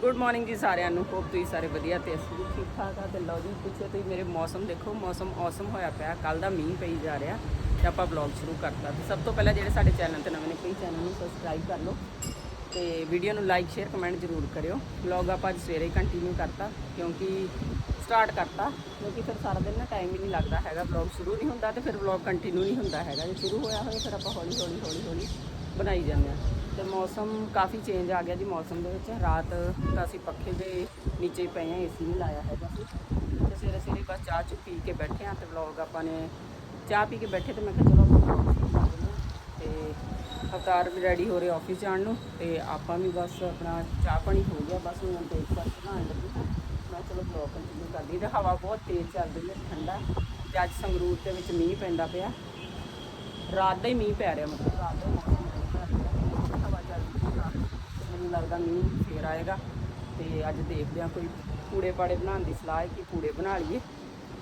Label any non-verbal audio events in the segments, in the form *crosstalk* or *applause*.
Good morning ਜੀ ਸਾਰਿਆਂ ਨੂੰ। ਹੋਪ ਤੁਸੀਂ ਸਾਰੇ ਵਧੀਆ ਤੇ ਅਸੀਂ ਵੀ ਠੀਕ ਠਾਕ ਆ ਤੇ ਲਓ ਜੀ, ਪਿੱਛੇ ਤੁਸੀਂ ਮੇਰੇ ਮੌਸਮ ਦੇਖੋ, ਮੌਸਮ ਔਸਮ ਹੋਇਆ ਪਿਆ। ਕੱਲ ਦਾ ਮੀਂਹ ਪਈ ਜਾ ਰਿਹਾ ਤੇ ਆਪਾਂ ਬਲੌਗ ਸ਼ੁਰੂ ਕਰਤਾ। ਤੇ ਸਭ ਤੋਂ ਪਹਿਲਾਂ ਜਿਹੜੇ ਸਾਡੇ ਚੈਨਲ ਤੇ ਨਵੇਂ ਨੇ ਪਲੀਜ਼ ਚੈਨਲ ਨੂੰ ਸਬਸਕ੍ਰਾਈਬ ਕਰ ਲਓ ਤੇ ਵੀਡੀਓ ਨੂੰ ਲਾਈਕ ਸ਼ੇਅਰ ਕਮੈਂਟ ਜ਼ਰੂਰ ਕਰਿਓ। ਬਲੌਗ ਆਪਾਂ ਅੱਜ ਸਵੇਰੇ ਹੀ ਕੰਟੀਨਿਊ ਕਰਤਾ, ਕਿਉਂਕਿ ਸਟਾਰਟ ਕਰਤਾ, ਕਿਉਂਕਿ ਫਿਰ ਸਾਰਾ ਦਿਨ ਨਾ ਟਾਈਮ ਹੀ ਨਹੀਂ ਲੱਗਦਾ ਹੈਗਾ। ਬਲੌਗ ਸ਼ੁਰੂ ਨਹੀਂ ਹੁੰਦਾ ਤੇ ਫਿਰ ਬਲੌਗ ਕੰਟੀਨਿਊ ਨਹੀਂ ਹੁੰਦਾ ਹੈਗਾ। ਜੇ ਸ਼ੁਰੂ ਹੋਇਆ ਹੋਵੇ ਫਿਰ ਆਪਾਂ ਹੌਲੀ ਹੌਲੀ ਹੌਲੀ ਹੌਲੀ ਬਣਾਈ ਜਾਂਦੇ ਆ। ਤੇ ਮੌਸਮ ਕਾਫੀ ਚੇਂਜ ਆ ਗਿਆ ਜੀ ਮੌਸਮ ਦੇ ਵਿੱਚ। ਰਾਤ ਤਾਂ ਅਸੀਂ ਪੱਖੇ ਦੇ ਨੀਚੇ ਹੀ ਪਏ ਆ ਏਸੀ ਨਹੀਂ ਲਾਇਆ ਹੈਗਾ। ਸੀ ਤੇ ਸਵੇਰੇ ਸਵੇਰੇ ਬਸ ਚਾਹ 'ਚ ਪੀ ਕੇ ਬੈਠੇ ਆ ਤੇ ਵਲੌਗ ਆਪਾਂ ਨੇ ਚਾਹ ਪੀ ਕੇ ਬੈਠੇ ਤੇ ਮੈਂ ਕਿਹਾ ਚਲੋ ਆਪਾਂ vlog ਤੇ ਅਵਤਾਰ ਵੀ ਰੈਡੀ ਹੋ ਰਹੇ ਆਫਿਸ ਜਾਣ ਨੂੰ ਤੇ ਆਪਾਂ ਵੀ ਬਸ ਆਪਣਾ ਚਾਹ ਪਾਣੀ ਹੋ ਗਿਆ। ਬਸ ਹੁਣ ਬ੍ਰੇਕਫਾਸਟ ਬਣਾਉਣ ਲੱਗੀ ਮੈਂ ਚਲੋ ਵਲੌਗ ਕੰਟੀਨਿਊ ਕਰਦੀ ਤੇ ਹਵਾ ਬਹੁਤ ਤੇਜ਼ ਚੱਲ ਰਹੀ ਹੈ, ਠੰਡਾ। ਤੇ ਅੱਜ ਸੰਗਰੂਰ ਦੇ ਵਿੱਚ ਮੀਂਹ ਪੈਂਦਾ ਪਿਆ। ਰਾਤ ਦਾ ਹੀ ਮੀਂਹ ਪੈ ਰਿਹਾ ਮਤਲਬ। ਰਾਤ ਦਾ ਹੀ ਮੌਸਮ ਪੈ ਰਿਹਾ ਹਵਾ ਚੱਲ ਰਹੀ ਹੈ ਤੇ ਮੈਨੂੰ ਲੱਗਦਾ ਮੀਂਹ ਫੇਰ ਆਏਗਾ। ਤੇ ਅੱਜ ਦੇਖਦੇ ਹਾਂ ਕੋਈ ਪੂੜੇ ਪਾੜੇ ਬਣਾਉਣ ਦੀ ਸਲਾਹ ਹੈ ਕਿ ਪੂੜੇ ਬਣਾ ਲਈਏ।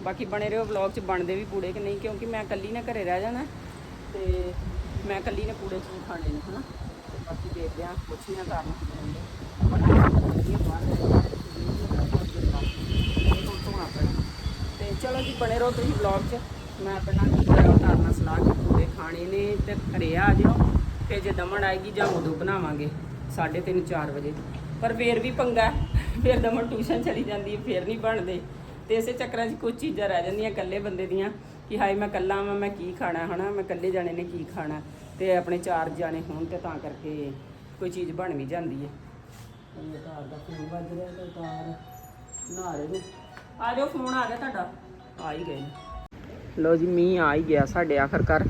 ਬਾਕੀ ਬਣੇ ਰਹੋ ਵਲੌਗ 'ਚ ਬਣਦੇ ਵੀ ਪੂੜੇ ਕਿ ਨਹੀਂ, ਕਿਉਂਕਿ ਮੈਂ ਇਕੱਲੀ ਨੇ ਘਰੇ ਰਹਿ ਜਾਣਾ ਤੇ ਮੈਂ ਇਕੱਲੀ ਨੇ ਪੂੜੇ ਚੂੰ ਖਾਣੇ ਨੇ, ਹਨਾ। ਤੇ ਬਾਕੀ ਦੇਖਦੇ ਹਾਂ, ਪੁੱਛਦੇ ਹਾਂ ਕਾਰਨ ਕੀ ਤੇ ਚਲੋ ਜੀ, ਬਣੇ ਰਹੋ ਤੁਸੀਂ ਵਲੌਗ 'ਚ। ਮੈਂ ਆਪਣਾ ਉਤਾਰਨਾ ਸਲਾਹ ਕਿ ਪੂੜੇ ਖਾਣੇ ਨੇ ਤੇ ਘਰੇ ਆ ਜਿਓ। ਤੇ ਜੇ ਦਮਣ ਆਏਗੀ, ਜਾਂ ਉਦੋਂ ਬਣਾਵਾਂਗੇ। 3:30 4 ਵਜੇ। ਪਰ ਫੇਰ ਵੀ ਪੰਗਾ। ਫੇਰ ਦਮਣ ਟਿਊਸ਼ਨ ਚਲੀ ਜਾਂਦੀ ਹੈ ਫੇਰ ਨਹੀਂ ਬਣਦੇ। ਤੇ ਇਸੇ ਚੱਕਰਾਂ 'ਚ ਕੁਝ ਚੀਜ਼ਾਂ ਰਹਿ ਜਾਂਦੀਆਂ ਇਕੱਲੇ ਬੰਦੇ ਦੀਆਂ ਕਿ ਹਾਏ ਮੈਂ ਇਕੱਲਾ ਵਾਂ ਮੈਂ ਕੀ ਖਾਣਾ ਹਨਾ? ਮੈਂ ਇਕੱਲੇ ਜਾਣੇ ਨੇ ਕੀ ਖਾਣਾ? ਤੇ ਆਪਣੇ ਚਾਰ ਜਾਣੇ ਹੋਣ ਤੇ ਤਾਂ ਕਰਕੇ ਕੋਈ ਚੀਜ਼ ਬਣ ਵੀ ਜਾਂਦੀ ਹੈ। ਤਾਰ ਦਾ ਫੋਨ ਵੱਜ ਰਿਹਾ ਤੇ ਤਾਰ ਨਹਾ ਰਹੇ ਨੇ। ਆ ਜਾਓ ਫੋਨ ਆ ਗਿਆ ਤੁਹਾਡਾ। ਆ ਹੀ ਗਏ ਲੋ ਜੀ ਮੀਂਹ ਆ ਹੀ ਗਿਆ ਸਾਡੇ ਆਖਰਕਾਰ।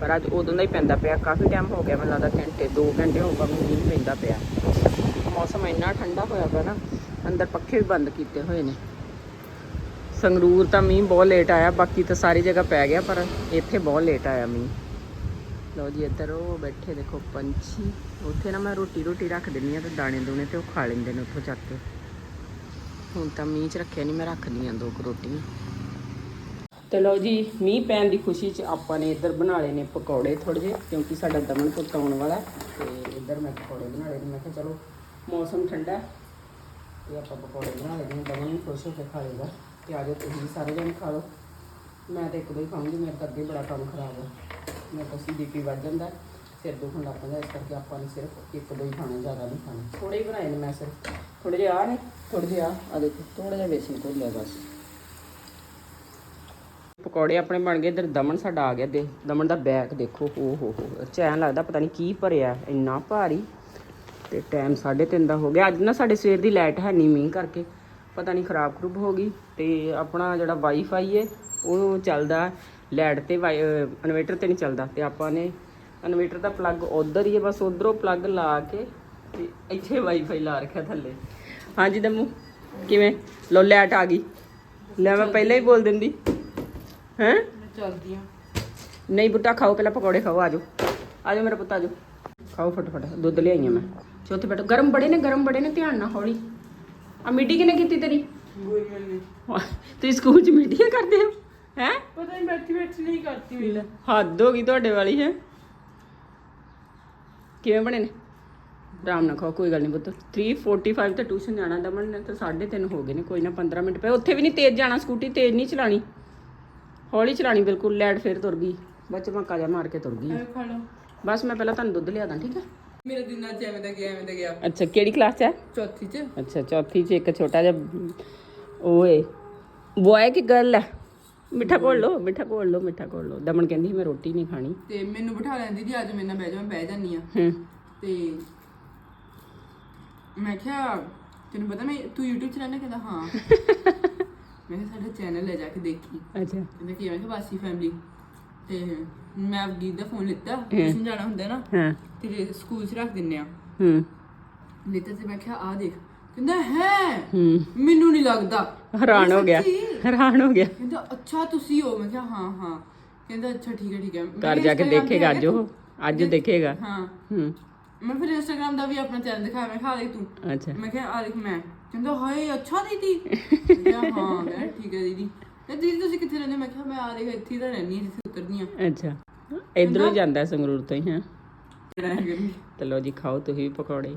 ਪਰ ਅੱਜ ਉਦੋਂ ਦਾ ਹੀ ਪੈਂਦਾ ਪਿਆ। ਕਾਫੀ ਟਾਈਮ ਹੋ ਗਿਆ ਮੈਨੂੰ ਲੱਗਦਾ ਘੰਟੇ 2 ਘੰਟੇ ਹੋ ਗਏ ਮੀਂਹ ਪੈਂਦਾ ਪਿਆ। ਮੌਸਮ ਇੰਨਾ ਠੰਡਾ ਹੋਇਆ ਪਿਆ ਨਾ, ਅੰਦਰ ਪੱਖੇ ਵੀ ਬੰਦ ਕੀਤੇ ਹੋਏ ਨੇ। ਸੰਗਰੂਰ ਤਾਂ ਮੀਂਹ ਬਹੁਤ ਲੇਟ ਆਇਆ, ਬਾਕੀ ਤਾਂ ਸਾਰੀ ਜਗ੍ਹਾ ਪੈ ਗਿਆ, ਪਰ ਇੱਥੇ ਬਹੁਤ ਲੇਟ ਆਇਆ ਮੀਂਹ। ਲਓ ਜੀ ਇੱਧਰ ਉਹ ਬੈਠੇ ਦੇਖੋ ਪੰਛੀ। ਉੱਥੇ ਨਾ ਮੈਂ ਰੋਟੀ ਰੋਟੀ ਰੱਖ ਦਿੰਨੀ ਆ ਤੇ ਦਾਣੇ ਦੂਣੇ ਤੇ ਉਹ ਖਾ ਲੈਂਦੇ ਨੇ ਉੱਥੋਂ ਚੱਕ ਕੇ। ਹੁਣ ਤਾਂ ਮੀਂਹ ਚ ਰੱਖਿਆ ਨਹੀਂ ਮੈਂ ਰੱਖਦੀ ਆ ਦੋ ਕੁ ਰੋਟੀਆਂ। ਤੇ ਲਓ ਜੀ, ਮੀਂਹ ਪੈਣ ਦੀ ਖੁਸ਼ੀ 'ਚ ਆਪਾਂ ਨੇ ਇੱਧਰ ਬਣਾ ਲਏ ਨੇ ਪਕੌੜੇ ਥੋੜੇ ਜਿਹੇ, ਕਿਉਂਕਿ ਸਾਡਾ ਦਮਨ ਪੁੱਤ ਆਉਣ ਵਾਲਾ ਤੇ ਇੱਧਰ ਮੈਂ ਪਕੌੜੇ ਬਣਾ ਲਏ ਨੇ, ਮੈਂ ਕਿਹਾ ਚਲੋ ਮੌਸਮ ਠੰਡਾ ਹੈ, ਤੇ ਆਪਾਂ ਪਕੌੜੇ ਬਣਾ ਲਏ ਨੇ, ਦਮਨ ਵੀ ਖੁਸ਼ ਹੋ ਕੇ ਖਾ ਲੇਗਾ ਤੇ ਜਾਓ ਤੁਸੀਂ ਵੀ ਸਾਰੇ ਜਣੇ ਖਾ ਲਓ। ਮੈਂ ਤਾਂ ਇੱਕ ਦੋ ਹੀ ਖਾਊਂਗੀ, ਮੇਰੇ ਤਾਂ ਅੱਗੇ ਬੜਾ ਕੰਮ ਖਰਾਬ ਹੈ। ਮੈਂ ਤਾਂ ਸੀ ਬੀਪੀ ਵੱਧ ਜਾਂਦਾ ਸਿਰ ਦੁਖਣ ਲੱਗ ਪੈਂਦਾ ਇਸ ਕਰਕੇ ਆਪਾਂ ਨੇ ਸਿਰਫ ਇੱਕ ਦੋ ਹੀ ਖਾਣਾ, ਜ਼ਿਆਦਾ ਨਹੀਂ ਖਾਣੇ। ਥੋੜੇ ਹੀ ਬਣਾਏ ਨੇ ਮੈਂ ਸਿਰਫ ਥੋੜੇ ਜਿਹੇ ਆ ਨੇ ਥੋੜੇ ਜਿਹੇ ਆ ਆ ਦੇਖੋ ਥੋੜਾ ਜਿਹਾ ਵੇਸਣ ਘੋਲਿਆ ਬਸ। ਪਕੌੜੇ ਆਪਣੇ ਬਣ ਗਏ, ਇਧਰ ਦਮਨ ਸਾਡਾ ਆ ਗਿਆ ਦੇ ਦਮਨ ਦਾ ਬੈਗ ਦੇਖੋ ਓ ਹੋ ਹੋ, ਚੈਨ ਲੱਗਦਾ, ਪਤਾ ਨਹੀਂ ਕੀ ਭਰਿਆ, ਇੰਨਾ ਭਾਰੀ, ਤੇ ਟਾਈਮ 3:30 ਦਾ ਹੋ ਗਿਆ, ਅੱਜ ਨਾ ਸਾਡੇ ਸਵੇਰ ਦੀ ਲਾਈਟ ਹੈ ਨਹੀਂ ਮੀਂਹ ਕਰਕੇ, ਪਤਾ ਨਹੀਂ ਖਰਾਬ ਖਰੂਬ ਹੋ ਗਈ, ਤੇ ਆਪਣਾ ਜਿਹੜਾ ਵਾਈਫਾਈ ਹੈ ਉਹ ਚੱਲਦਾ ਲੈਟ ਤੇ ਇਨਵੇਟਰ ਤੇ ਨਹੀਂ ਚੱਲਦਾ, ਤੇ ਆਪਾਂ ਨੇ ਇਨਵੇਟਰ ਦਾ ਪਲੱਗ ਉਧਰ ਹੀ ਹੈ ਬਸ ਉਧਰੋਂ ਪਲੱਗ ਲਾ ਕੇ, ਤੇ ਇੱਥੇ ਵਾਈਫਾਈ ਲਾ ਰੱਖਿਆ ਥੱਲੇ। ਹਾਂਜੀ ਦਮੂ, ਕਿਵੇਂ? ਲੋ ਲੈਟ ਆ ਗਈ। ਲੈ, ਮੈਂ ਪਹਿਲਾਂ ਹੀ ਬੋਲ ਦਿੰਦੀ। ਹੈਂ? ਚਲਦੀ ਆ। ਨਹੀਂ ਬੁੱਟਾ ਖਾਓ ਪਹਿਲਾਂ ਪਕੌੜੇ ਖਾਓ ਆਜੋ। ਆਜੋ ਮੇਰਾ ਪੁੱਤ ਆਜੋ। ਖਾਓ ਫਟਾਫਟ ਦੁੱਧ ਲਿਆਈਆਂ ਮੈਂ। ਚੌਥੇ ਬੈਠੋ। ਗਰਮ ਬੜੇ ਨੇ ਗਰਮ ਬੜੇ ਨੇ ਧਿਆਨ ਨਾਲ ਹੌਲੀ। ਆ ਮੀਟੀ ਕਿਨੇ ਕੀਤੀ ਤੇਰੀ? ਤੁਸੀਂ ਸਕੂਲ ਚ ਮੀਟੀਆਂ ਕਰਦੇ ਹੋ? ਹੈ? ਪਤਾ ਨਹੀਂ ਬੈਠੀ ਬੈਠੀ ਨਹੀਂ ਕਰਤੀ ਹੋਈ ਹੱਦ ਹੋ ਗਈ ਤੁਹਾਡੇ ਵਾਲੀ ਹੈ? ਕਿਵੇਂ ਬਣੇ ਨੇ? ਆਰਾਮ ਨਾਲ ਖਾਓ ਕੋਈ ਗੱਲ ਨਹੀਂ ਪੁੱਤ। 3:45 ਤੇ ਟਿਊਸ਼ਨ ਜਾਣਾ ਦਮਨ ਨੇ ਤਾਂ 3:30 ਹੋ ਗਏ ਨੇ ਕੋਈ ਨਾ 15 ਮਿੰਟ ਪਏ। ਉੱਥੇ ਵੀ ਨਹੀਂ ਤੇਜ਼ ਜਾਣਾ ਸਕੂਟੀ ਤੇਜ਼ ਨਹੀਂ ਚਲਾਣੀ। ਹੌਲੀ ਚਲਾਣੀ ਬਿਲਕੁਲ ਲੈਟ ਫੇਰ ਤੁਰ ਗਈ। ਬੱਚ ਮੱਕਾ ਜਾ ਮਾਰ ਕੇ ਤੁਰ ਗਈ। ਐ ਖਾ ਲਓ। ਬਸ ਮੈਂ ਪਹਿਲਾਂ ਤੁਹਾਨੂੰ ਦੁੱਧ ਲਿਆ ਦਾਂ ਠੀਕ ਹੈ ਮੇਰਾ ਦਿਨ ਅੱਜ ਐਵੇਂ ਦਾ ਗਿਆ ਐਵੇਂ ਦਾ ਗਿਆ। ਅੱਛਾ ਕਿਹੜੀ ਕਲਾਸ 'ਚ ਹੈ ਚੌਥੀ ਚ। ਅੱਛਾ ਚੌਥੀ 'ਚ ਇੱਕ ਛੋਟਾ ਜਿਹਾ ਓਏ ਬੁਆਏ ਕਿ ਗਰਲ ਹੈ ਮਿੱਠਾ ਘੋਲ ਲਓ ਮਿੱਠਾ ਘੋਲ ਲਓ ਮਿੱਠਾ ਘੋਲ ਲਓ। ਦਮਨ ਕਹਿੰਦੀ ਮੈਂ ਰੋਟੀ ਨਹੀਂ ਖਾਣੀ। ਤੇ ਮੈਨੂੰ ਬਿਠਾ ਲੈਂਦੀ ਦੀ ਅੱਜ ਮੇਰੇ ਨਾਲ ਬਹਿ ਜਾ ਮੈਂ ਬਹਿ ਜਾਨੀ ਆ। ਹੂੰ। ਤੇ ਮੈਂ ਕਿਹਾ ਤੈਨੂੰ ਪਤਾ ਮੈਂ ਤੂੰ YouTube ਚਲਾਣਾ ਕਹਿੰਦਾ ਹਾਂ। *laughs* ਮੈਂ ਕਿਹਾ ਸਾਡਾ ਚੈਨਲ ਹੈ ਜਾ ਕੇ ਦੇਖੀ। ਅੱਛਾ। ਕਹਿੰਦਾ ਕੀ ਮੈਂ ਕਿਹਾ ਬਾਸੀ ਫੈਮਿਲੀ ਤੇ ਮੈਂ ਅਵਗੀਤ ਦਾ ਫੋਨ ਲਿੱਤਾ ਜਾਣਾ ਹੁੰਦਾ ਨਾ ਹਾਂ। ਤੇ ਸਕੂਲ 'ਚ ਰੱਖ ਦਿੰਨੇ ਆ ਹੂੰ। ਲਿੱਤਾ ਤੇ ਮੈਂ ਕਿਹਾ ਆ ਦੇਖ। ਕਹਿੰਦਾ ਹੈ? ਮੈਨੂੰ ਨਹੀਂ ਲੱਗਦਾ। ਹੈਰਾਨ ਹੋ ਗਿਆ? ਹੈਰਾਨ ਹੋ ਗਿਆ। ਕਹਿੰਦਾ ਅੱਛਾ ਤੁਸੀਂ ਹੋ। ਮੈਂ ਕਿਹਾ ਹਾਂ ਹਾਂ। ਕਹਿੰਦਾ ਅੱਛਾ ਠੀਕ ਹੈ ਠੀਕ ਹੈ। ਘਰ ਜਾ ਕੇ ਦੇਖੇਗਾ ਅੱਜ ਉਹ। ਅੱਜ ਦੇਖੇਗਾ। ਹਾਂ। ਹੂੰ। ਮੈਂ ਫਿਰ ਇੰਸਟਾਗ੍ਰam ਦਾ ਵੀ ਆਪਣਾ ਚੈਨਲ ਦਿਖਾਇਆ ਮੈਂ ਕਿਹਾ ਆ ਦੇਖ ਤੂੰ। ਅੱਛਾ। ਮੈਂ ਕਿਹਾ ਆ ਦੇਖ ਮੈਂ। ਕਹਿੰਦਾ ਹਾਏ ਅੱਛਾ ਦੀਦੀ। *laughs* ਮੈਂ ਕਿਹਾ ਹਾਂ ਮੈਂ ਕਿਹਾ, ਠੀਕ ਹੈ ਦੀਦੀ। ਤੇ ਦੀਦੀ ਤੁਸੀਂ ਕਿੱਥੇ ਰਹਿੰਦੇ? ਹੋ? ਮੈਂ ਕਿਹਾ ਮੈਂ ਆ ਦੇਖ ਇੱਥੇ ਹੀ ਤਾਂ ਰਹਿੰਦੀ ਹਾਂ ਜਿੱਥੇ ਉਤਰਦੀ ਆ ਅੱਛਾ। ਇਧਰੋਂ ਹੀ ਜਾਂਦਾ ਹੈ ਸੰਗਰੂਰ ਤੋਂ ਹੀ ਹਾਂ। ਰਹਿ ਗਈ। ਤੇ ਲਓ ਜੀ ਖਾਓ ਤੁਸੀਂ ਵੀ ਪਕੌੜੇ।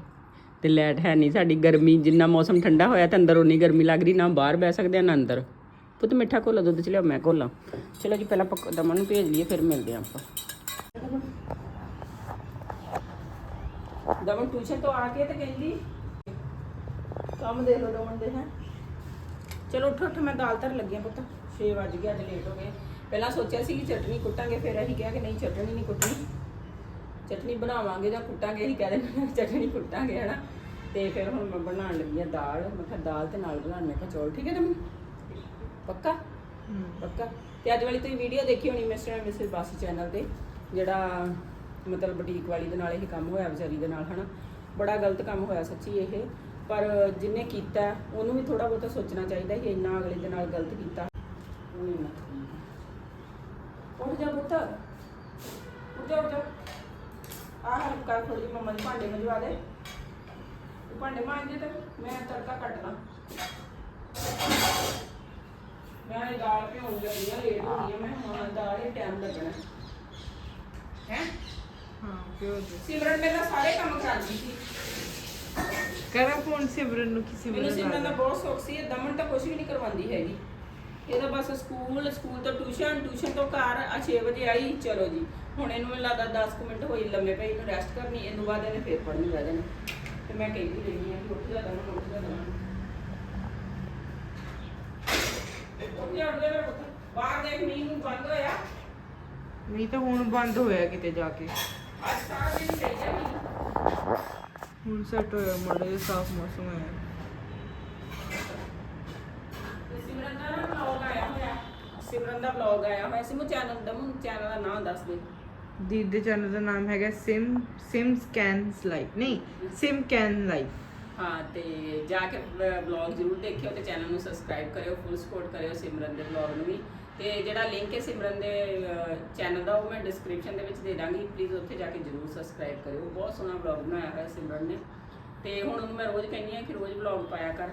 ਤੇ ਲਾਈਟ ਹੈ ਨਹੀਂ ਸਾਡੀ ਗਰਮੀ ਜਿੰਨਾ ਮੌਸਮ ਠੰਡਾ ਹੋਇਆ ਤਾਂ ਅੰਦਰ ਉਨੀ ਗਰਮੀ ਲੱਗ ਰਹੀ ਨਾ ਬਾਹਰ ਬਹਿ ਸਕਦੇ ਆ ਨਾ ਅੰਦਰ। ਪੁੱਤ ਮਿੱਠਾ ਘੋਲਾ ਦੁੱਧ ਚ ਲਿਆ ਮੈਂ ਘੋਲਾਂ। ਚਲੋ ਜੀ ਪਹਿਲਾਂ ਪੱਕ ਦਮਨ ਨੂੰ ਭੇਜ ਲਈਏ ਫਿਰ ਮਿਲਦੇ ਆ ਆਪਾਂ। ਦਮਨ ਟਿਊਸ਼ਨ ਤੋਂ ਆ ਕੇ ਤੇ ਕਹਿੰਦੀ ਕੰਮ ਦੇ ਲੋ ਦਮਨ ਦੇ ਹੈ। ਚਲੋ ਉੱਠ ਉੱਠ ਮੈਂ ਦਾਲ ਧਰ ਲੱਗੀ ਆ ਪੁੱਤ। 6 ਵਜ ਗਏ ਅੱਜ ਲੇਟ ਹੋ ਗਏ। ਪਹਿਲਾਂ ਸੋਚਿਆ ਸੀ ਕਿ ਚਟਨੀ ਕੁੱਟਾਂਗੇ ਫਿਰ ਅਸੀਂ ਕਿਹਾ ਕਿ ਨਹੀਂ ਚਟਨੀ ਨਹੀਂ ਕੁੱਟਣੀ। ਚਟਨੀ ਬਣਾਵਾਂਗੇ ਜਾਂ ਕੁੱਟਾਂਗੇ ਅਸੀਂ ਕਹਿ ਦਿੰਦੇ ਚਟਨੀ ਕੁੱਟਾਂਗੇ ਹਨਾ। ਤੇ ਫਿਰ ਹੁਣ ਮੈਂ ਬਣਾਉਣ ਲੱਗੀ ਆ ਦਾਲ। ਮੈਂ ਕਿਹਾ ਦਾਲ ਤੇ ਨਾਲ ਬਣਾਉਣੇ ਕਾ ਚੌਲ ਠੀਕ ਹੈ ਦਮਨ ਪੱਕਾ? ਪੱਕਾ? ਤੇ ਅੱਜ ਵਾਲੀ ਤੁਸੀਂ ਵੀਡੀਓ ਦੇਖੀ ਹੋਣੀ mister and missus Bassi channel ਤੇ ਜਿਹੜਾ ਮਤਲਬ ਬੁਟੀਕ ਵਾਲੀ ਦੇ ਨਾਲ ਇਹ ਕੰਮ ਹੋਇਆ ਵਿਚਾਰੀ ਦੇ ਨਾਲ ਹਨਾ। ਬੜਾ ਗਲਤ ਕੰਮ ਹੋਇਆ ਸੱਚੀ ਇਹ। ਪਰ ਜਿਹਨੇ ਕੀਤਾ ਉਹਨੂੰ ਵੀ ਥੋੜਾ ਬਹੁਤਾ ਸੋਚਣਾ ਚਾਹੀਦਾ ਕਿ ਇੰਨਾ ਅਗਲੇ ਦੇ ਨਾਲ ਗਲਤ ਕੀਤਾ। ਉਹਨੇ ਨਾ ਉੱਠ ਜਾ ਪੁੱਤ। ਉੱਠ ਜਾ ਉੱਠ ਜਾ। ਆਹ ਹੈਲਪ ਕਰ ਥੋੜੀ ਮੰਮਾ ਦੇ ਭਾਂਡੇ ਮਜਵਾ ਦੇ। ਤੂੰ ਭਾਂਡੇ ਮਾਂਜੇ ਤੇ ਮੈਂ ਤੜਕਾ ਕੱਟ ਲਾਂ ਮੈਂ ਇਹ ਦਾਲ ਭਿਉਣ ਲੱਗੀ ਆ ਲੇਟ ਹੋ ਗਈ ਆ ਮੈਂ ਹੁਣ ਦਾਲ ਇਹ ਟਾਈਮ ਲੱਗਣਾ। ਹੈ? ਹਾਂ ਕਿਉਂ ਸਿਮਰਨ ਮੇਰਾ ਸਾਰੇ ਕੰਮ ਕਰਦੀ ਸੀ। ਕਰਾਂ ਫੋਨ ਸਿਮਰਨ ਨੂੰ ਕਿਸੇ ਮੈਨੂੰ ਸਿਮਰਨ ਦਾ ਬਹੁਤ ਸ਼ੌਕ ਸੀ ਇਹ ਦਮਨ ਤਾਂ ਕੁਝ ਵੀ ਨਹੀਂ ਕਰਵਾਉਂਦੀ ਹੈਗੀ। ਇਹਦਾ ਬਸ ਸਕੂਲ ਸਕੂਲ ਤੋਂ ਟਿਊਸ਼ਨ ਟਿਊਸ਼ਨ ਤੋਂ ਘਰ ਆ 6 ਵਜੇ ਆਈ ਚਲੋ ਜੀ। ਹੁਣ ਇਹਨੂੰ ਮੈਨੂੰ ਲੱਗਦਾ 10 ਕੁ ਮਿੰਟ ਹੋਈ ਲੰਮੇ ਪਈ ਇਹਨੂੰ ਰੈਸਟ ਕਰਨੀ ਇਹਨੂੰ ਬਾਅਦ ਇਹਨੇ ਫੇਰ ਪੜ੍ਹਨੀ ਬਹਿ ਜਾਣਾ। ਤੇ ਮੈਂ ਕਹਿੰਦੀ ਰਹਿੰਦੀ ਆ ਕਿ ਉੱਠ ਜਾ ਦਮਨ ਉੱਠ ਜਾ ਦਮਨ ਉੱਠ ਜਾ ਉੱਠ ਜਾ ਮੇਰਾ ਪੁੱਤ। ਬਾਹਰ ਦੇਖ ਮੀਂਹ ਨੂੰ ਬੰਦ ਹੋਇਆ। ਨਹੀਂ ਤਾਂ ਹੁਣ ਬੰਦ ਹੋਇਆ ਕਿਤੇ ਜਾ ਕੇ। ਅੱਜ ਸਾਰਾ ਦਿਨ ਚਾਹੀਦਾ ਮੀਂਹ। ਹੁਣ ਸੈੱਟ ਹੋਇਆ ਮਾੜਾ ਜਿਹਾ ਸਾਫ਼ ਮੌਸਮ ਹੈ ਸਿਮਰਨ ਦਾ ਵਲੌਗ ਆਇਆ ਹੋਇਆ। ਸਿਮਰਨ ਦਾ ਵਲੌਗ ਆਇਆ ਹੋਇਆ। ਸਿਮੂ ਚੈਨਲ ਦਾ ਮੈਨੂੰ ਚੈਨਲ ਦਾ ਨਾਮ ਦੱਸ ਦੇ। ਦੀਦੀ ਦੇ ਚੈਨਲ ਦਾ ਨਾਮ ਹੈਗਾ ਸਿਮ ਸਿਮ ਸਕੈਨਸ ਲਾਈਫ। ਨਹੀਂ ਸਿਮ ਕੈਨ ਲਾਈਫ। ਹਾਂ ਤੇ ਜਾ ਕੇ ਵਲੌਗ ਜ਼ਰੂਰ ਦੇਖਿਓ ਤੇ ਚੈਨਲ ਨੂੰ ਸਬਸਕ੍ਰਾਈਬ ਕਰਿਓ ਫੁੱਲ ਸਪੋਰਟ ਕਰਿਓ ਸਿਮਰਨ ਦੇ ਵਲੌਗ ਨੂੰ ਵੀ। ਤੇ ਜਿਹੜਾ ਲਿੰਕ ਹੈ ਸਿਮਰਨ ਦੇ ਚੈਨਲ ਦਾ, ਉਹ ਮੈਂ ਡਿਸਕ੍ਰਿਪਸ਼ਨ ਦੇ ਵਿੱਚ ਦੇ ਦਾਂਗੀ। ਪਲੀਜ਼ ਉੱਥੇ ਜਾ ਕੇ ਜ਼ਰੂਰ ਸਬਸਕ੍ਰਾਈਬ ਕਰਿਓ। ਬਹੁਤ ਸੋਹਣਾ ਵਲੌਗ ਬਣਾਇਆ ਹੋਇਆ ਸਿਮਰਨ ਨੇ। ਤੇ ਹੁਣ ਉਹਨੂੰ ਮੈਂ ਰੋਜ਼ ਕਹਿੰਦੀ ਆ ਕਿ ਰੋਜ਼ ਵਲੌਗ ਪਾਇਆ ਕਰ।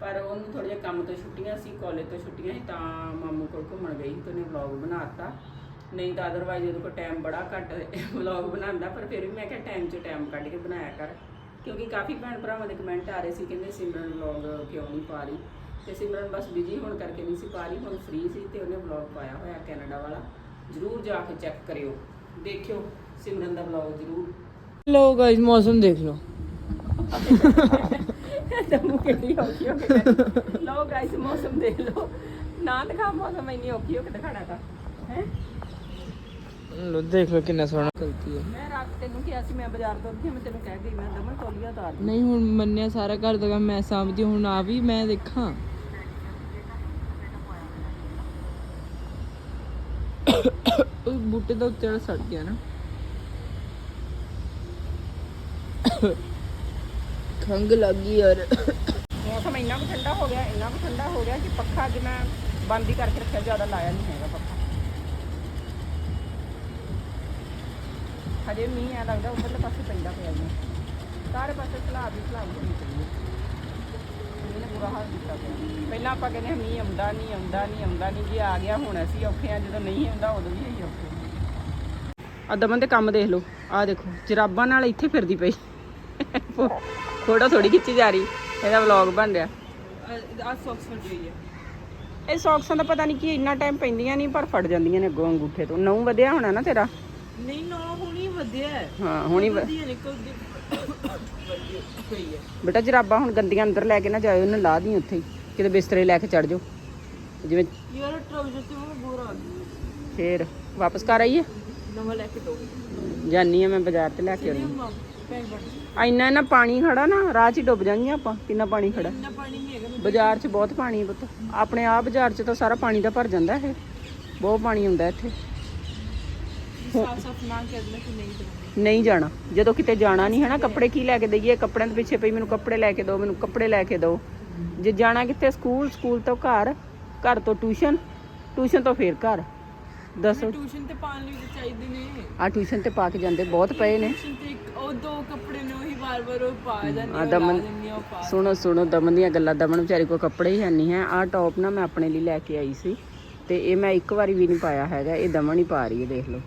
ਪਰ ਉਹਨੂੰ ਥੋੜੇ ਜਿਹਾ ਕੰਮ ਤੋਂ ਛੁੱਟੀਆਂ ਸੀ ਕਾਲਜ ਤੋਂ ਛੁੱਟੀਆਂ ਸੀ, ਤਾਂ ਮਾਮੂ ਕੋਲ ਘੁੰਮਣ ਗਈ ਤੇ ਉਹਨੇ ਵਲੌਗ ਬਣਾਤਾ। ਨਹੀਂ ਤਾਂ ਅਦਰਵਾਈਜ਼ ਉਹਦੇ ਕੋਲ ਟਾਈਮ ਬੜਾ ਘੱਟ *laughs* ਵਲੌਗ ਬਣਾਉਂਦਾ, ਪਰ ਫਿਰ ਵੀ ਮੈਂ ਕਿਹਾ ਟਾਈਮ 'ਚ ਟਾਈਮ ਕੱਢ ਕੇ ਬਣਾਇਆ ਕਰ। ਕਿਉਂਕਿ ਕਾਫੀ ਭੈਣ ਭਰਾਵਾਂ ਦੇ ਕਮੈਂਟ ਆ ਰਹੇ ਸੀ, ਕਹਿੰਦੇ ਸਿਮਰਨ ਵਲੌਗ ਕਿਉਂ ਨਹੀਂ ਪਾ ਰਹੀ? ਤੇ ਸਿਮਰਨ ਬਸ ਬਿਜ਼ੀ ਹੋਣ ਕਰਕੇ ਨਹੀਂ ਸੀ ਪਾ ਰਹੀ ਹੁਣ ਫ੍ਰੀ ਸੀ ਤੇ ਉਹਨੇ ਵਲੌਗ ਪਾਇਆ ਹੋਇਆ ਕੈਨੇਡਾ ਵਾਲਾ। ਜਰੂਰ ਜਾ ਕੇ ਚੈੱਕ ਕਰਿਓ। ਦੇਖਿਓ ਸਿਮਰਨ ਦਾ ਵਲੌਗ ਜਰੂਰ। ਲੋ ਗਾਇਸ ਮੌਸਮ ਦੇਖ ਲਓ। *laughs* ਦਮੂ ਕਿੰਨੀ ਔਖੀ ਹੋ ਕੇ ਲੋ ਗਾਇਸ ਮੌਸਮ ਦੇਖ ਲਓ। ਨਾ ਦਿਖਾ ਮੌਸਮ ਇੰਨੀ ਔਖੀ ਹੋ ਕੇ ਦਿਖਾਣਾ ਤਾਂ। ਹੈ? ਲੋ ਦੇਖ ਲਓ ਕਿੰਨਾ ਸੋਹਣਾ। ਚਲਦੀ ਹੈ। ਮੈਂ ਰਾਤ ਤੈਨੂੰ ਕਿਹਾ ਸੀ ਮੈਂ ਬਾਜ਼ਾਰ ਤੋਂ ਉੱਠੀ ਮੈਂ ਤੈਨੂੰ ਕਹਿ ਗਈ ਮੈਂ ਦਮਨ ਤੋਲੀਆ ਉਤਾਰ ਦੇ। ਨਹੀਂ ਹੁਣ ਮੰਨਿਆ ਸਾਰਾ ਘਰ ਦਾ ਕੰਮ ਮੈਂ ਸਾਂਭਦੀ ਹੁਣ ਆ ਵੀ ਮੈਂ ਦੇਖਾਂ। ਉਹ ਦਾ ਉੱਤੇ ਜਿਹੜਾ ਸੜ ਗਿਆ ਨਾ। ਖੰਗ ਲੱਗੀ ਯਾਰ। ਮੌਸਮ ਇੰਨਾ ਵੀ ਠੰਡਾ ਹੋ ਗਿਆ, ਇੰਨਾ ਵੀ ਠੰਡਾ ਹੋ ਗਿਆ ਕਿ ਪੱਖਾ ਅੱਜ ਮੈਂ ਬੰਦ ਹੀ ਕਰਕੇ ਰੱਖਿਆ, ਜ਼ਿਆਦਾ ਲਾਇਆ ਨਹੀਂ ਹੈਗਾ ਪੱਖਾ। ਹਜੇ ਮੀਂਹ ਆ ਲੱਗਦਾ ਉੱਪਰਲੇ ਪਾਸੇ ਪੈਂਦਾ ਪਿਆ ਜੀ ਸਾਰੇ ਪਾਸੇ ਸਲਾਬ ਦੀ ਸਲਾਬ ਹੋਣੀ ਚਾਹੀਦੀ ਮੀਂਹ ਨੇ ਬੁਰਾ ਹਾਲ ਕੀਤਾ ਪਿਆ। ਪਹਿਲਾਂ ਆਪਾਂ ਕਹਿੰਦੇ ਹਾਂ ਮੀਂਹ ਆਉਂਦਾ ਨਹੀਂ ਆਉਂਦਾ ਨਹੀਂ ਆਉਂਦਾ ਨਹੀਂ ਜੀ ਆ ਗਿਆ ਹੁਣ ਅਸੀਂ ਔਖੇ ਆ, ਜਦੋਂ ਨਹੀਂ ਆਉਂਦਾ ਉਦੋਂ ਵੀ ਅਸੀਂ ਔਖੇ ਆ ਦਮਨ ਦੇ ਕੰਮ ਦੇਖ ਲਓ। ਆ ਦੇਖੋ ਜਰਾਬਾਂ ਨਾਲ ਇੱਥੇ ਫਿਰਦੀ ਪਈ। ਫੋਟੋ ਥੋੜੀ ਖਿੱਚੀ ਜਾ ਰਹੀ। ਇਹਦਾ ਵਲੌਗ ਬਣ ਰਿਹਾ। ਆ ਸੌਕਸ ਫਟ ਗਈ ਹੈ ਇਹ ਸੌਕਸਾਂ ਦਾ ਪਤਾ ਨਹੀਂ ਕੀ ਇੰਨਾ ਟਾਈਮ ਪੈਂਦੀਆਂ ਨਹੀਂ ਪਰ ਫਟ ਜਾਂਦੀਆਂ ਨੇ ਅੱਗੋਂ ਅੰਗੂਠੇ ਤੋਂ। ਨੌ ਵਧਿਆ ਹੋਣਾ ਨਾ ਤੇਰਾ? ਨਹੀਂ ਨਾ ਹੁਣੀ ਵਧਿਆ ਹੈ। ਹਾਂ ਹੁਣੀ ਵ- ਵਧੀਆ ਨਿਕਲਦੀ ਵਧੀਆ ਪਈ ਹੈ। ਬੇਟਾ ਜਰਾਬਾਂ ਹੁਣ ਗੰਦੀਆਂ ਅੰਦਰ ਲੈ ਕੇ ਨਾ ਜਾਇਓ ਉਹਨੂੰ ਲਾ ਦੀ ਉੱਥੇ ਕਿਤੇ ਬਿਸਤਰੇ ਲੈ ਕੇ ਚੜ ਜਾਓ। ਜਿਵੇਂ ਯਾਰ ਟਰਾਊਜ਼ਰ ਤੇ ਉਹ ਬੋਰਾ ਫੇਰ ਵਾਪਸ ਕਰ ਆਈਏ? ਨਵਾਂ ਲੈ ਕੇ ਦੋ ਜਾਨੀ ਆ ਮੈਂ ਬਾਜ਼ਾਰ ਤੇ ਲੈ ਕੇ ਆਉਣੀ ਇੰਨਾ ਇੰਨਾ ਪਾਣੀ ਖੜਾ ਨਾ ਰਾਹ 'ਚ ਡੁੱਬ ਜਾਂਗੀਆਂ ਆਪਾਂ ਕਿੰਨਾ ਪਾਣੀ ਖੜਾ। ਬਾਜ਼ਾਰ 'ਚ ਬਹੁਤ ਪਾਣੀ ਪੁੱਤ। ਆਪਣੇ ਆ ਬਾਜ਼ਾਰ 'ਚ ਤਾਂ ਸਾਰਾ ਪਾਣੀ ਦਾ ਭਰ ਜਾਂਦਾ ਇਹ। ਬਹੁਤ ਪਾਣੀ ਹੁੰਦਾ ਇੱਥੇ। ਨਾ ਨਹੀਂ ਜਾਣਾ। ਜਦੋਂ ਕਿਤੇ ਜਾਣਾ ਨਹੀਂ ਹੈ ਨਾ ਕੱਪੜੇ ਕੀ ਲੈ ਕੇ ਦਈਏ? ਕੱਪੜਿਆਂ ਦੇ ਪਿੱਛੇ ਪਈ ਮੈਨੂੰ ਕੱਪੜੇ ਲੈ ਕੇ ਦਿਓ ਮੈਨੂੰ ਕੱਪੜੇ ਲੈ ਕੇ ਦਿਓ। ਜੇ ਜਾਣਾ ਕਿਤੇ ਸਕੂਲ ਸਕੂਲ ਤੋਂ ਘਰ ਘਰ ਤੋਂ ਟਿਊਸ਼ਨ ਟਿਊਸ਼ਨ ਤੋਂ ਫੇਰ ਘਰ। ਦੱਸੋ। ਟਿਊਸ਼ਨ ਤੇ ਪਾਣ ਲਈ ਤਾਂ ਚਾਹੀਦੇ ਨੇ। ਆ ਟਿਊਸ਼ਨ ਤੇ ਪਾ ਕੇ ਜਾਂਦੇ ਬਹੁਤ ਪਏ ਨੇ। ਟਿਊਸ਼ਨ ਤੇ ਇੱਕ ਉਹ ਦੋ ਕੱਪੜੇ ਨੇ ਉਹੀ ਵਾਰ-ਵਾਰ ਉਹ ਪਾ ਜਾਂਦੇ ਆ ਆ ਦਮਨ ਦਿੰਦੀ ਆ ਉਹ ਪਾ ਸੁਣੋ ਸੁਣੋ ਦਮਨ ਦੀਆਂ ਗੱਲਾਂ। ਦਮਨ ਵਿਚਾਰੀ ਕੋਲ ਕੱਪੜੇ ਹੀ ਹੈ ਨਹੀਂ ਹੈ। ਆਹ ਟੌਪ ਨਾ ਮੈਂ ਆਪਣੇ ਲਈ ਲੈ ਕੇ ਆਈ ਸੀ ਤੇ ਇਹ ਮੈਂ ਇੱਕ ਵਾਰੀ ਵੀ ਨਹੀਂ ਪਾਇਆ ਹੈਗਾ। ਇਹ ਦਮਨ ਹੀ ਪਾ ਰਹੀ ਹੈ ਦੇਖ ਲਓ।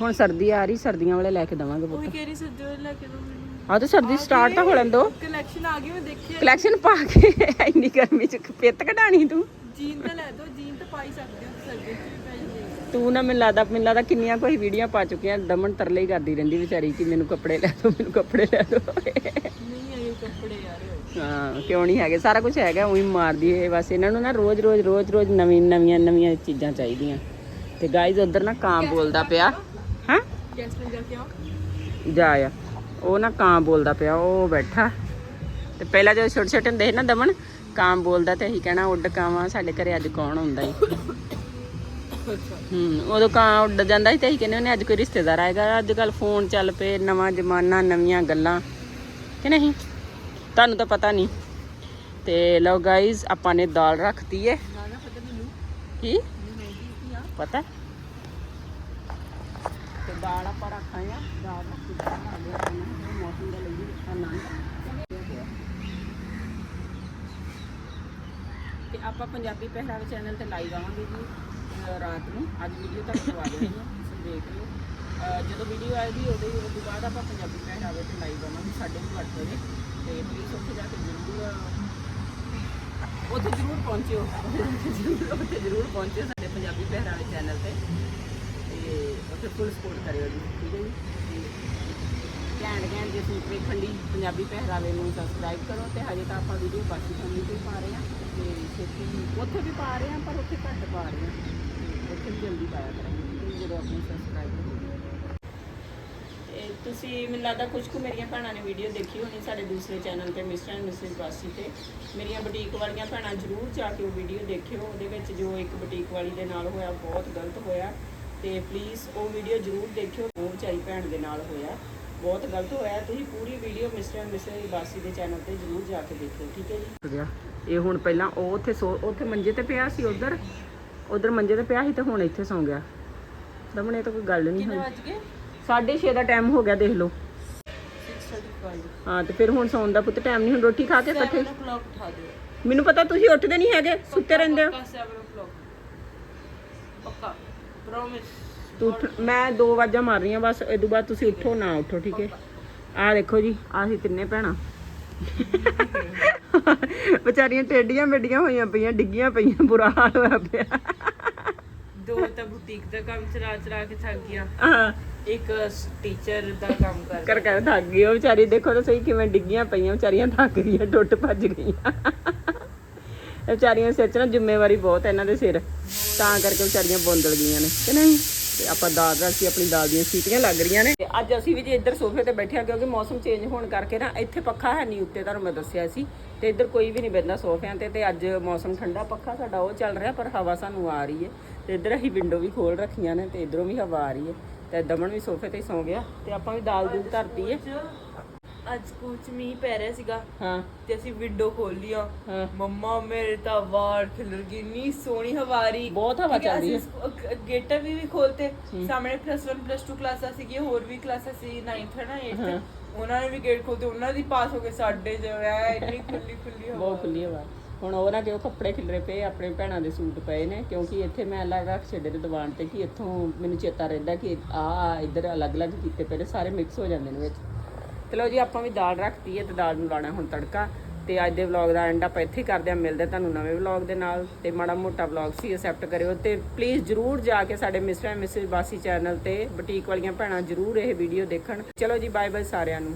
ਹੁਣ ਸਰਦੀ ਆ ਰਹੀ ਸਰਦੀਆਂ ਵਾਲੇ ਲੈ ਕੇ ਦਵਾਂਗੇ ਉਹ ਪੁੱਤ ਕਹਿ ਰਹੀ ਸੱਜੋ ਲੈ ਕੇ ਦੋ ਮੈਨੂੰ। ਆ ਤਾਂ ਸਰਦੀ ਸਟਾਰਟ ਤਾਂ ਹੋ ਲੈਣ ਦੋ। ਕਲੈਕਸ਼ਨ ਆ ਗਈ ਮੈਂ ਦੇਖਿਆ ਕਲੈਕਸ਼ਨ ਪਾ ਕੇ। ਇੰਨੀ ਗਰਮੀ ਚ ਪਿੱਤ ਕਢਾਣੀ ਤੂੰ। ਜੀਨ ਤਾਂ ਲੈ ਦੋ ਜੀਨ ਤਾਂ ਪਾਈ ਸਕਦੇ ਹੋ ਸਰਦੀ ਚ। ਤੂੰ ਨਾ ਮੈਨੂੰ ਲੱਗਦਾ ਮੈਨੂੰ ਲੱਗਦਾ ਕਿੰਨੀਆਂ ਕੋਈ ਵੀਡੀਓ ਪਾ ਚੁੱਕੀਆਂ, ਦਮਨ ਤਰਲੇ ਹੀ ਕਰਦੀ ਰਹਿੰਦੀ ਵਿਚਾਰੀ ਕਿ ਮੈਨੂੰ ਕੱਪੜੇ ਲੈ ਦਿਓ ਮੈਨੂੰ ਕੱਪੜੇ ਲੈ ਦਿਓ ਨਹੀਂ ਆਏ ਕੱਪੜੇ ਯਾਰ ਹਾਂ, ਕਿਉਂ ਨਹੀਂ ਹੈਗੇ? ਸਾਰਾ ਕੁਝ ਹੈਗਾ, ਉਹੀ ਮਾਰਦੀ ਏ, ਬਸ ਇਹਨਾਂ ਨੂੰ ਨਾ ਰੋਜ਼ ਰੋਜ਼ ਰੋਜ਼ ਰੋਜ਼ ਨਵੀਂ, ਨਵੀਆਂ ਨਵੀਆਂ ਚੀਜ਼ਾਂ ਚਾਹੀਦੀਆਂ। ਤੇ ਗਾਇਜ਼ ਉਧਰ ਨਾ ਕਾਂ ਬੋਲਦਾ ਪਿਆ। ਹਾਂ? ਗੈਸ ਜਾ ਕੇ ਆਓ ਜਾ ਆ। ਉਹ ਨਾ ਕਾਂ ਬੋਲਦਾ ਪਿਆ, ਉਹ ਬੈਠਾ। ਤੇ ਪਹਿਲਾਂ ਜਦੋਂ ਛੋਟੇ ਛੋਟੇ ਹੁੰਦੇ ਸੀ ਨਾ ਦਮਨ, ਕਾਂ ਬੋਲਦਾ ਤੇ ਅਸੀਂ ਕਹਿਣਾ, ਉੱਡ ਕਾਵਾਂ, ਸਾਡੇ ਘਰੇ ਅੱਜ ਕੌਣ ਹੁੰਦਾ ਈ ਹੂੰ, ਉਦੋਂ ਕਾਂ ਉੱਡ ਜਾਂਦਾ ਸੀ ਤੇ ਅਸੀਂ ਕਹਿੰਦੇ ਉਹਨੇ ਅੱਜ ਕੋਈ ਰਿਸ਼ਤੇਦਾਰ ਆਏਗਾ। ਅੱਜ ਕੱਲ ਫੋਨ ਚੱਲ ਪਏ, ਨਵਾਂ ਜ਼ਮਾਨਾ, ਨਵੀਆਂ ਗੱਲਾਂ। ਕਿ ਨਹੀਂ? ਤੁਹਾਨੂੰ ਤਾਂ ਪਤਾ ਨਹੀਂ। ਤੇ ਲਓ ਗਾਇਜ਼ ਆਪਾਂ ਨੇ ਦਾਲ ਰੱਖਤੀ ਏ। ਕੀ? ਪਤਾ? ਤੇ ਦਾਲ ਆਪਾਂ ਰੱਖਾਂ ਦਾਲ ਰੱਖੀ ਮੌਸਮ ਦਾ ਲਈ ਆਨੰਦ ਤੇ ਆਪਾਂ ਪੰਜਾਬੀ ਪਹਿਰਾਵੇ ਚੈਨਲ ਤੇ ਲਾਈਵ ਆਵਾਂਗੇ ਜੀ। ਰਾਤ ਨੂੰ। ਅੱਜ ਵੀਡੀਓ ਤੱਕ ਕਰਵਾ ਦੇਣੀ ਹੈ ਤੁਸੀਂ ਦੇਖ ਲਿਓ। ਜਦੋਂ ਵੀਡੀਓ ਆਏਗੀ ਉਦੋਂ ਹੀ ਤੋਂ ਬਾਅਦ ਆਪਾਂ ਪੰਜਾਬੀ ਪਹਿਰਾਵੇ ਤੇ ਲਾਈਵ ਆਵਾਂਗੇ ਸਾਡੇ ਵੀ ਵੱਟ ਵਜੇ। ਤੇ ਪਲੀਜ਼ ਉੱਥੇ ਜਾ ਕੇ ਜ਼ਰੂਰ ਉੱਥੇ ਜ਼ਰੂਰ ਪਹੁੰਚਿਓ। ਜ਼ਰੂਰ ਉੱਥੇ ਜ਼ਰੂਰ ਪਹੁੰਚਿਓ ਸਾਡੇ ਪੰਜਾਬੀ ਪਹਿਰਾਵੇ ਚੈਨਲ ਤੇ। ਤੇ ਉੱਥੇ ਫੁੱਲ ਸਪੋਰਟ ਕਰਿਓ ਜੀ, ਠੀਕ ਹੈ ਜੀ? ਤੇ ਘੈਂਟ ਘੈਂਟ ਜੇ ਸੂਟ ਵੇਖਣ ਲਈ ਪੰਜਾਬੀ ਪਹਿਰਾਵੇ ਨੂੰ ਸਬਸਕ੍ਰਾਈਬ ਕਰੋ ਤੇ ਹਜੇ ਤਾਂ ਆਪਾਂ ਵੀਡੀਓ ਬਾਕੀ ਫੈਮਿਲੀ ਤੇ ਪਾ ਰਹੇ ਹਾਂ। ਤੇ ਛੇਤੀ ਉੱਥੇ ਵੀ ਪਾ ਰਹੇ ਹਾਂ, ਪਰ ਉੱਥੇ ਘੱਟ ਪਾ ਰਹੇ ਹਾਂ। ਵੀ ਜਲਦੀ ਪਾਇਆ ਕਰਾਂਗੇ ਜਦੋਂ ਆਪਣੀ ਸਬਸਕ੍ਰਾਈਬ ਹੋ ਜਾਵੇ ਇਹ ਤੁਸੀਂ ਮੈਨੂੰ ਲੱਗਦਾ ਕੁਝ ਕੁ ਮੇਰੀਆਂ ਭੈਣਾਂ ਨੇ ਵੀਡੀਓ ਦੇਖੀ ਹੋਣੀ ਸਾਡੇ ਦੂਸਰੇ ਚੈਨਲ ਤੇ ਮਿਸਟਰ ਐਂਡ ਮਿਸਿਸ ਬਾਸੀ ਤੇ। ਮੇਰੀਆਂ ਬੁਟੀਕ ਵਾਲੀਆਂ ਭੈਣਾਂ ਜਰੂਰ ਜਾ ਕੇ ਉਹ ਵੀਡੀਓ ਦੇਖਿਓ ਉਹਦੇ ਵਿੱਚ ਜੋ ਇੱਕ ਬੁਟੀਕ ਵਾਲੀ ਦੇ ਨਾਲ ਹੋਇਆ ਬਹੁਤ ਗਲਤ ਹੋਇਆ। ਤੇ ਪਲੀਜ਼ ਉਹ ਵੀਡੀਓ ਜਰੂਰ ਦੇਖਿਓ ਉਹ ਵਿਚਾਰੀ ਭੈਣ ਦੇ ਨਾਲ ਹੋਇਆ। ਬਹੁਤ ਗਲਤ ਹੋਇਆ ਤੁਸੀਂ ਪੂਰੀ video mister and missus Bassi ਦੇ ਚੈਨਲ ਤੇ ਜਰੂਰ ਜਾ ਕੇ ਦੇਖਿਓ ਠੀਕ ਹੈ ਜੀ? ਇਹ ਹੁਣ ਪਹਿਲਾਂ ਉਹ ਉੱਥੇ ਉੱਥੇ ਮੰਜੇ ਤੇ ਪਿਆ ਸੀ ਉਧਰ? ਉਧਰ ਮੰਜੇ ਤੇ ਪਿਆ ਸੀ ਤੇ ਹੁਣ ਇੱਥੇ ਸੌਂ ਗਿਆ। ਇਹ ਤਾਂ ਕੋਈ ਗੱਲ ਨਹੀਂ ਹੋਈ। ਵੱਜ ਗਏ? 6:30 ਦਾ ਟਾਈਮ ਹੋ ਗਿਆ ਦੇਖ ਲਓ। 6:35 ਹਾਂ ਤੇ ਫਿਰ ਹੁਣ ਸੌਣ ਦਾ ਪੁੱਤ ਟਾਈਮ ਨਹੀਂ ਹੁਣ ਰੋਟੀ ਖਾ ਕੇ ਇਕੱਠੇ। 7 o'clock ਉਠਾ ਦਿਓ। ਮੈਨੂੰ ਪਤਾ ਤੁਸੀਂ ਉੱਠਦੇ ਨਹੀਂ ਹੈਗੇ ਸੁੱਤੇ ਰਹਿੰਦੇ ਹੋ। ਪੱਕਾ 7 o'clock ਪੱਕਾ ਪ੍ਰੋਮਿਸ ਤੂੰ ਉੱਠ- ਮੈਂ ਦੋ ਵਾਜਾਂ ਮਾਰ ਰਹੀਆਂ ਬਸ ਇਹ ਤੋਂ ਬਾਅਦ ਤੁਸੀਂ ਉੱਠੋ ਨਾ ਉੱਠੋ ਠੀਕ ਹੈ? ਆਹ ਦੇਖੋ ਜੀ ਆਹ ਅਸੀਂ ਤਿੰਨੇ ਭੈਣਾਂ। ਵਿਚਾਰੀਆਂ ਟੇਡੀਆਂ ਮੇਡੀਆਂ ਹੋਈਆਂ ਪਈਆਂ ਡਿੱਗੀਆਂ ਪਈਆਂ ਬੁਰਾ ਹਾਲ ਹੋਇਆ ਪਿਆ। ਦੋ ਤਾਂ ਬੁਟੀਕ ਦਾ ਕੰਮ ਚਲਾ ਚਲਾ ਕੇ ਥੱਕ ਗਿਆ ਆਹ, ਇੱਕ ਟੀਚਰ ਦਾ ਕੰਮ ਕਰ ਕਰ ਕਰ ਥੱਕ ਗਈ ਉਹ ਵਿਚਾਰੀ ਦੇਖੋ ਤਾਂ ਸਹੀ ਕਿਵੇਂ ਡਿੱਗੀਆਂ ਪਈਆਂ ਵਿਚਾਰੀਆਂ ਥੱਕ ਗਈਆਂ ਟੁੱਟ ਭੱਜ ਗਈਆਂ। ਵਿਚਾਰੀਆਂ ਸਿਰ 'ਚ ਨਾ ਜ਼ਿੰਮੇਵਾਰੀ ਬਹੁਤ ਹੈ ਇਹਨਾਂ ਦੇ ਸਿਰ ਤਾਂ ਕਰਕੇ ਵਿਚਾਰੀਆਂ ਬੋਂਦਲ ਗਈਆਂ ਨੇ ਕਿ ਨਹੀਂ? ਤੇ ਆਪਾਂ ਦਾਲ ਰੱਖੀ ਆਪਣੀ ਦਾਲ ਦੀਆਂ ਸੀਟੀਆਂ ਲੱਗ ਰਹੀਆਂ ਨੇ। ਤੇ ਅੱਜ ਅਸੀਂ ਵੀ ਜੀ ਇੱਧਰ ਸੋਫੇ ਤੇ ਬੈਠੇ ਆ ਕਿਉਂਕਿ ਮੌਸਮ ਚੇਂਜ ਹੋਣ ਕਰਕੇ ਨਾ ਇੱਥੇ ਪੱਖਾ ਹੈ ਨਹੀਂ ਉੱਤੇ, ਤੁਹਾਨੂੰ ਮੈਂ ਦੱਸਿਆ ਸੀ। ਤੇ ਇੱਧਰ ਕੋਈ ਵੀ ਨਹੀਂ ਬੈਠਦਾ ਸੋਫਿਆਂ ਤੇ ਤੇ ਅੱਜ ਮੌਸਮ ਠੰਡਾ ਪੱਖਾ ਸਾਡਾ ਉਹ ਚੱਲ ਰਿਹਾ, ਪਰ ਹਵਾ ਸਾਨੂੰ ਆ ਰਹੀ ਹੈ। ਤੇ ਇੱਧਰ ਅਸੀਂ ਵਿੰਡੋ ਵੀ ਖੋਲ ਰੱਖੀਆਂ ਨੇ ਤੇ ਇੱਧਰੋਂ ਵੀ ਹਵਾ ਆ ਰਹੀ ਹੈ। ਤੇ ਦਮਨ ਵੀ ਸੋਫੇ ਤੇ ਹੀ ਸੌਂ ਗਿਆ ਤੇ ਆਪਾਂ ਵੀ ਦਾਲ ਦੂਲ ਧਰਤੀ ਹੈ। ਅੱਜ ਸਕੂਲ ਚ ਮੀਂਹ ਪੈ ਰਿਹਾ ਸੀਗਾ ਹਾਂ। ਤੇ ਅਸੀਂ ਵਿੰਡੋ ਖੋਲ ਲਿਆ ਹਾਂ। ਮੰਮਾ ਮੇਰੇ ਤਾਂ ਵਾਰ ਖਿਲਰ ਗਈ ਨੀ ਸੋਹਣੀ ਹਵਾ ਆ ਰਹੀ। ਬਹੁਤ ਹਵਾ ਚੱਲਦੀ ਹੈ। ਗੇਟਾ ਵੀ ਵੀ ਖੋਲਤੇ ਸਾਹਮਣੇ ਪਲੱਸ 1 ਪਲੱਸ 2 ਕਲਾਸਾਂ ਸੀਗੀਆਂ ਹੋਰ ਵੀ ਕਲਾਸਾਂ ਸੀ 9th ਹੈ ਨਾ 8th ਉਹਨਾਂ ਨੇ ਵੀ ਗੇਟ ਖੋਲਤੇ ਉਹਨਾਂ ਦੀ ਪਾਸ ਹੋ ਗਏ ਸਾਡੇ ਜੋ ਹੈ ਇੰਨੀ ਖੁੱਲੀ ਖੁੱਲੀ ਹਵਾ। ਬਹੁਤ ਖੁੱਲੀ ਹਵਾ। ਹੁਣ ਉਹ ਨਾ ਕਿ ਉਹ ਕੱਪੜੇ ਖਿਲਰੇ ਪਏ ਆਪਣੇ ਭੈਣਾਂ ਦੇ ਸੂਟ ਪਏ ਨੇ ਕਿਉਂਕਿ ਇੱਥੇ ਮੈਂ ਅਲੱਗ ਰੱਖ ਛੱਡੇ ਤੇ ਦੀਵਾਨ ਤੇ ਕਿ ਇੱਥੋਂ ਮੈਨੂੰ ਚੇਤਾ ਰਹਿੰਦਾ ਕਿ ਆ ਇੱਧਰ ਅਲੱਗ-ਅਲੱਗ ਕੀਤੇ ਪਏ ਨੇ ਸਾਰੇ ਮਿਕਸ ਹੋ ਜਾਂਦੇ ਨੇ ਵਿੱਚ। ਤੇ ਲਓ ਜੀ, ਆਪਾਂ ਵੀ ਦਾਲ ਰੱਖਤੀ ਹੈ ਤੇ ਦਾਲ ਨੂੰ ਲਾਣਾ ਹੁਣ ਤੜਕਾ। ਤੇ ਅੱਜ ਦੇ ਵਲੌਗ ਦਾ ਐਂਡ ਆਪਾਂ ਇੱਥੇ ਕਰਦੇ ਹਾਂ। ਮਿਲਦੇ ਹਾਂ ਤੁਹਾਨੂੰ ਨਵੇਂ ਵਲੌਗ ਦੇ ਨਾਲ। ਤੇ ਮਾੜਾ ਮੋਟਾ ਵਲੌਗ ਸੀ ਅਸੈਪਟ ਕਰਿਓ। ਤੇ ਪਲੀਜ਼ ਜਰੂਰ ਜਾ ਕੇ ਸਾਡੇ mister and missus Bassi channel ਤੇ ਬੁਟੀਕ ਵਾਲੀਆਂ ਭੈਣਾਂ ਜਰੂਰ ਇਹ ਵੀਡੀਓ ਦੇਖਣ। ਚਲੋ ਜੀ ਬਾਏ ਬਾਏ ਸਾਰਿਆਂ ਨੂੰ।